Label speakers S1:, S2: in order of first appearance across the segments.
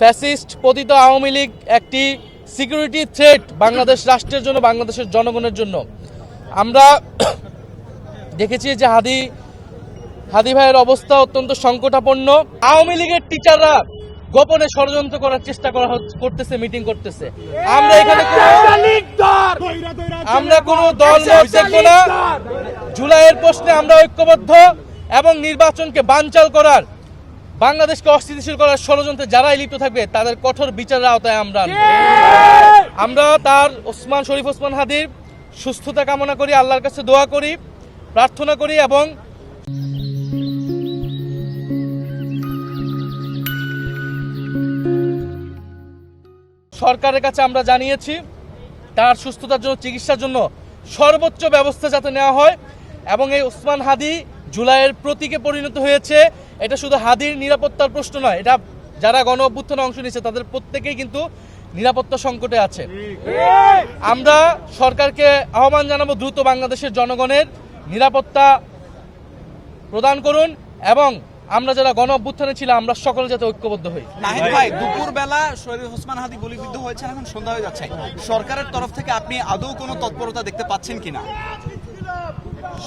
S1: Fascist পতিত আওয়ামী লীগ একটি security threat Bangladesh রাষ্ট্রের জন্য বাংলাদেশের জনগণের জন্য। আমরা দেখেছি যে হাদি হাদি ভাইয়ের অবস্থা অত্যন্ত সংকটাপন্ন। আওয়ামী লীগের টিচাররা গোপনে ষড়যন্ত্র করার চেষ্টা করা করতেছে মিটিং করতেছে। আমরা এখানে আমরা কোনো দল দেখব না। জুলাইয়ের প্রশ্নে আমরা ঐক্যবদ্ধ এবং নির্বাচনকে বানচাল করার বাংলাদেশকে অস্থিতিশীল করার ষড়যন্ত্রে যারাই লিপ্ত থাকবে তাদের কঠোর বিচারের আওতায় আমরা। আমরা তার ওসমান শরীফ ওসমান হাদির সুস্থতা কামনা করি আল্লাহর কাছে দোয়া করি প্রার্থনা করি এবং সরকারের কাছে আমরা জানিয়েছি তার সুস্থতার জন্য চিকিৎসার জন্য সর্বোচ্চ ব্যবস্থা যাতে নেওয়া হয় এবং এই ওসমান হাদি জুলাইয়ের প্রতীকে পরিণত হয়েছে। এটা শুধু হাদির নিরাপত্তার প্রশ্ন নয়, এটা যারা গণ অভ্যুত্থানে অংশ নিয়েছে, তাদের প্রত্যেকেই কিন্তু নিরাপত্তা সংকটে আছে। আমরা সরকারকে আহ্বান জানাব দ্রুত বাংলাদেশের জনগণের নিরাপত্তা প্রদান করুন এবং আমরা যারা গণ অভ্যুত্থানে ছিলাম, আমরা সকলে যাতে ঐক্যবদ্ধ হই।
S2: নাহিদ ভাই দুপুর বেলা শরীর ওসমান হাদি গুলিবিদ্ধ হয়েছে এখন সন্ধ্যা হয়ে যাচ্ছে। সরকারের তরফ থেকে আপনি আদৌ কোনো তৎপরতা দেখতে পাচ্ছেন কিনা?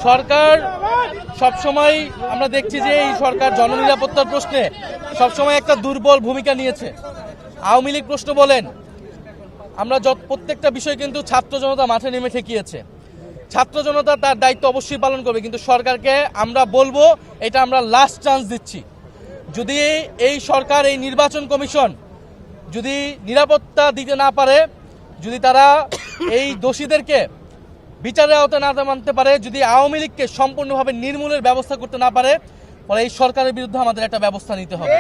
S1: সরকার, সবসময় আমরা দেখছি যে এই সরকার জননিরাপত্তার প্রশ্নে সবসময় একটা দুর্বল ভূমিকা নিয়েছে। আওয়ামী লীগ প্রশ্ন বলেন, আমরা প্রত্যেকটা বিষয় কিন্তু ছাত্র জনতা মাঠে নেমে ঠেকিয়েছে। ছাত্র জনতা তার দায়িত্ব অবশ্যই পালন করবে, কিন্তু সরকারকে আমরা বলব, এটা আমরা লাস্ট চান্স দিচ্ছি। যদি এই সরকার, এই নির্বাচন কমিশন যদি নিরাপত্তা দিতে না পারে, যদি তারা এই দোষীদেরকে বিচারের আওতায় না মানতে পারে, যদি আওয়ামী লীগকে সম্পূর্ণভাবে নির্মূলের ব্যবস্থা করতে না পারে, ফলে এই সরকারের বিরুদ্ধে আমাদের একটা ব্যবস্থা নিতে হবে।